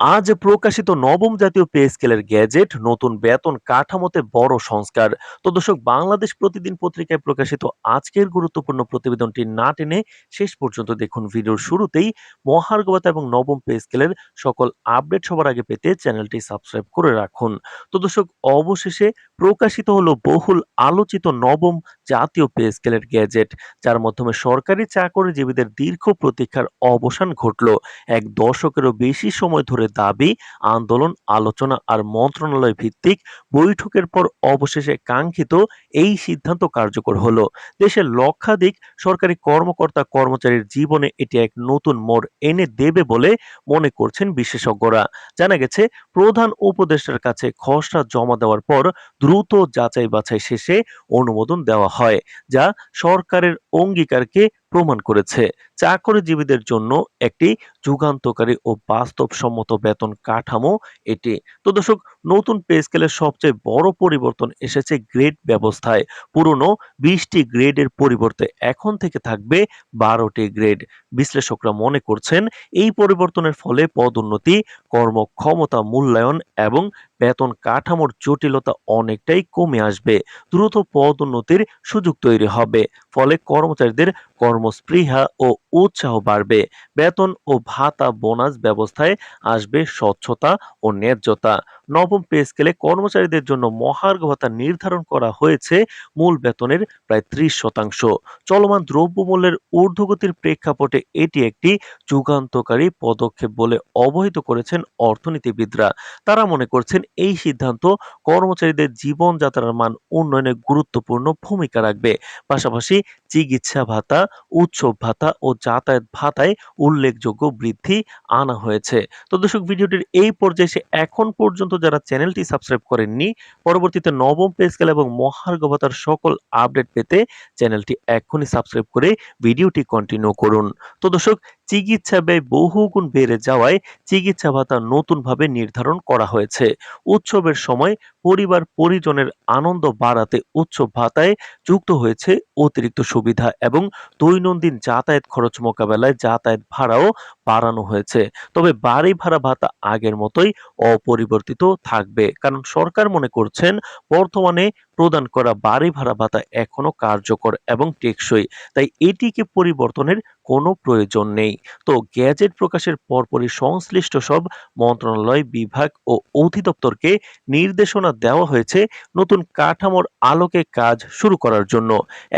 আজ প্রকাশিত নবম জাতীয় পে স্কেলের গ্যাজেট, নতুন বেতন কাঠামোতে বড় সংস্কার। তো দর্শক, বাংলাদেশ প্রতিদিন পত্রিকায় প্রকাশিত আজকের গুরুত্বপূর্ণ প্রতিবেদনটি না টেনে শেষ পর্যন্ত দেখুন ভিডিওর শুরুতেই। মহার্গবতা এবং নবম পে স্কেলের সকল আপডেট সবার আগে পেতে চ্যানেলটি সাবস্ক্রাইব করে রাখুন। তো দর্শক, অবশেষে প্রকাশিত হলো বহুল আলোচিত নবম জাতীয় পে স্কেলের গ্যাজেট, যার মাধ্যমে সরকারি চাকরিজীবীদের দীর্ঘ প্রতীক্ষার অবসান ঘটল। এক দশকেরও বেশি সময় ধরে দাবি, আন্দোলন, আলোচনা আর মন্ত্রণালয় ভিত্তিক বৈঠকের পর অবশেষে কাঙ্ক্ষিত এই সিদ্ধান্ত কার্যকর হলো। দেশের লক্ষাধিক সরকারি কর্মকর্তা কর্মচারীর জীবনে এটি এক নতুন মোড় এনে দেবে বলে মনে করছেন বিশেষজ্ঞরা। জানা গেছে, প্রধান উপদেষ্টার কাছে খসড়া জমা দেওয়ার পর দ্রুত যাচাই বাছাই শেষে অনুমোদন দেওয়া হয়, যা সরকারের অঙ্গীকারকে প্রমাণ করেছে। চাকরিজীবীদের জন্য একটি যুগান্তকারী ও বাস্তবসম্মত বেতন কাঠামো এটি। তো দর্শক নতুন পে স্কেলের সবচেয়ে বড় পরিবর্তন এসেছে গ্রেড ব্যবস্থায়। পুরনো বিশটি গ্রেডের পরিবর্তে এখন থেকে থাকবে বারোটি গ্রেড বিশ্লেষকরা মনে করছেন এই পরিবর্তনের ফলে পদোন্নতি, কর্মক্ষমতা মূল্যায়ন এবং বেতন কাঠামোর জটিলতা অনেকটাই কমে আসবে। দ্রুত পদোন্নতির সুযোগ তৈরি হবে। ফলে কর্মচারীদের কর্মস্পৃহা ও উৎসাহ বাড়বে। বেতন ও ভাতা বোনাস ব্যবস্থায় আসবে স্বচ্ছতা ও ন্যায্যতা। নবম পে স্কেলে কর্মচারীদের জন্য মহার্ঘ ভাতা নির্ধারণ করা হয়েছে। মূল বেতনের প্রায় ত্রিশ শতাংশ। চলমান দ্রব্যমূল্যের ঊর্ধ্বগতির প্রেক্ষাপটে এটি একটি যুগান্তকারী পদক্ষেপ বলে অবহিত করেছেন অর্থনীতিবিদরা। তারা মনে করছেন এই সিদ্ধান্ত কর্মচারীদের জীবনযাত্রার মান উন্নয়নে গুরুত্বপূর্ণ ভূমিকা রাখবে। পাশাপাশি চিকিৎসা ভাতা, উৎসব ভাতা ও যাতায়াত ভাতায় উল্লেখযোগ্য বৃদ্ধি আনা হয়েছে। তো দর্শক, ভিডিওটির এই পর্যায়ে এসে এখন পর্যন্ত যারা চ্যানেলটি সাবস্ক্রাইব করেননি, পরবর্তীতে নবম পে স্কেল এবং মহার্ঘ ভাতার সকল আপডেট পেতে চ্যানেলটি এখনই সাবস্ক্রাইব করে ভিডিওটি কন্টিনিউ করুন। তো দর্শক চিকিৎসা ব্যয় বহুগুণ বেড়ে যাওয়ায় চিকিৎসা ভাতা নতুনভাবে নির্ধারণ করা হয়েছে। উৎসবের সময় পরিবার পরিজনের আনন্দ বাড়াতে উৎসব ভাতায় যুক্ত হয়েছে অতিরিক্ত সুবিধা এবং দৈনন্দিন যাতায়াত খরচ মোকাবেলায় যাতায়াত ভাড়াও বাড়ানো হয়েছে। তবে বাড়ি ভাড়া ভাতা আগের মতোই অপরিবর্তিত থাকবে। কারণ সরকার মনে করছেন, বর্তমানে প্রদান করা বাড়ি ভাড়া ভাতা এখনও কার্যকর এবং টেকসই। তাই এটিকে পরিবর্তনের কোনো প্রয়োজন নেই। তো গ্যাজেট প্রকাশের পরপরই সংশ্লিষ্ট সব মন্ত্রণালয় বিভাগ ও অধিদপ্তরকে নির্দেশনা দেওয়া হয়েছে নতুন কাঠামোর আলোকে কাজ শুরু করার জন্য।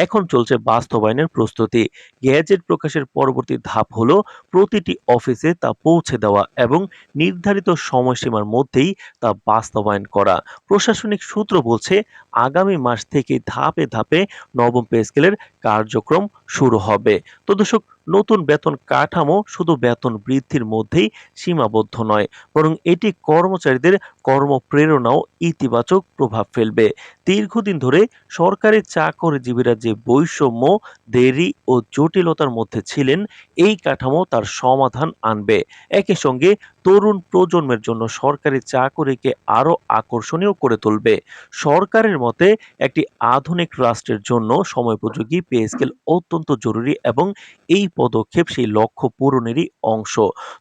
এখন চলছে বাস্তবায়নের প্রস্তুতি। গ্যাজেট প্রকাশের পরবর্তী ধাপ হলো প্রতিটি অফিসে তা পৌঁছে দেওয়া এবং নির্ধারিত সময়সীমার মধ্যেই তা বাস্তবায়ন করা। প্রশাসনিক সূত্র বলছে, আগামী মাস থেকে ধাপে ধাপে নবম পে স্কেলের কার্যক্রম শুরু হবে। তো দর্শক নতুন বেতন কাঠামো শুধু বেতন বৃদ্ধির মধ্যেই সীমাবদ্ধ নয়, বরং এটি কর্মচারীদের কর্মপ্রেরণাও ইতিবাচক প্রভাব ফেলবে। দীর্ঘদিন ধরে সরকারি চাকরিজীবীরা যে বৈষম্য, দেরি ও জটিলতার মধ্যে ছিলেন, এই কাঠামো তার সমাধান আনবে। একই সঙ্গে তরুণ প্রজন্মের জন্য সরকারি চাকরিকে আরও আকর্ষণীয় করে তুলবে। সরকারের মতে, একটি আধুনিক রাষ্ট্রের জন্য সময়োপযোগী পে স্কেল অত্যন্ত জরুরি এবং এই পদক্ষেপ সেই লক্ষ্য পূরণেরই অংশ।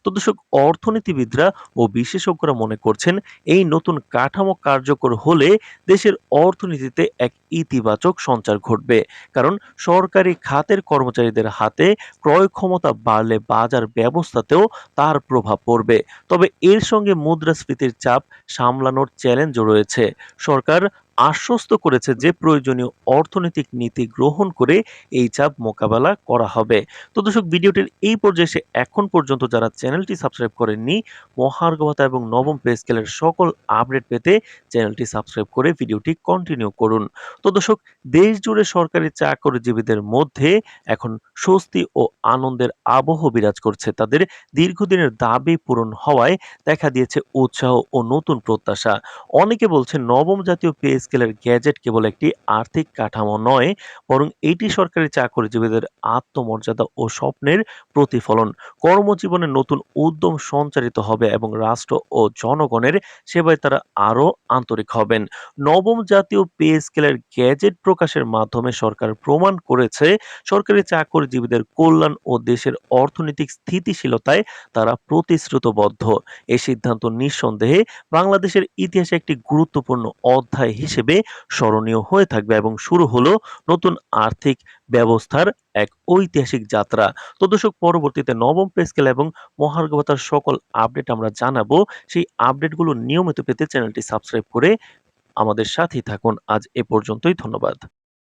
তো দর্শক, অর্থনীতিবিদরা ও বিশেষজ্ঞরা মনে করছেন, এই নতুন কাঠামো কার্যকর হলে দেশের অর্থনীতিতে এক ইতিবাচক সঞ্চার ঘটবে। কারণ সরকারি খাতের কর্মচারীদের হাতে ক্রয় ক্ষমতা বাড়লে বাজার ব্যবস্থাতেও তার প্রভাব পড়বে। তবে এর সঙ্গে মুদ্রাস্ফীতির চাপ সামলানোর চ্যালেঞ্জও রয়েছে। সরকার আশ্বস্ত করেছে যে প্রয়োজনীয় অর্থনৈতিক নীতি গ্রহণ করে এই চাপ মোকাবেলা করা হবে। তো দর্শক, ভিডিওটির এই পর্যায়ে এসে এখন পর্যন্ত যারা চ্যানেলটি সাবস্ক্রাইব করেননি মহার্ঘভাতা এবং নবম পে স্কেলের সকল আপডেট পেতে চ্যানেলটি সাবস্ক্রাইব করে ভিডিওটি কন্টিনিউ করুন। তো দর্শক দেশ জুড়ে সরকারি চাকরিজীবীদের মধ্যে এখন স্বস্তি ও আনন্দের আবহ বিরাজ করছে। তাদের দীর্ঘদিনের দাবি পূরণ হওয়ায় দেখা দিয়েছে উৎসাহ ও নতুন প্রত্যাশা। অনেকে বলছে নবম জাতীয় পে স্কেলের গ্যাজেট কেবল একটি আর্থিক কাঠামো নয়, বরং এটি সরকারি চাকরিজীবীদের আত্মমর্যাদা ও স্বপ্নের প্রতিফলন। কর্মজীবনে নতুন উদ্যম সঞ্চারিত হবে এবং রাষ্ট্র ও জনগণের সেবায় তারা আরও আন্তরিক হবেন। নবম জাতীয় পে স্কেলের গ্যাজেট প্রকাশের মাধ্যমে সরকার প্রমাণ করেছে সরকারি চাকরিজীবীদের কল্যাণ ও দেশের অর্থনৈতিক স্থিতিশীলতায় তারা প্রতিশ্রুতবদ্ধ। এ সিদ্ধান্ত নিঃসন্দেহে বাংলাদেশের ইতিহাসে একটি গুরুত্বপূর্ণ অধ্যায় হিসেবে স্মরণীয় হয়ে থাকবে এবং শুরু হলো নতুন আর্থিক ব্যবস্থার এক ঐতিহাসিক যাত্রা। তো দর্শক, পরবর্তীতে নবম পেস্কেল এবং মহার্গবতার সকল আপডেট আমরা জানাব। সেই আপডেটগুলো নিয়মিত পেতে চ্যানেলটি সাবস্ক্রাইব করে আমাদের সাথেই থাকুন। আজ এ পর্যন্তই, ধন্যবাদ।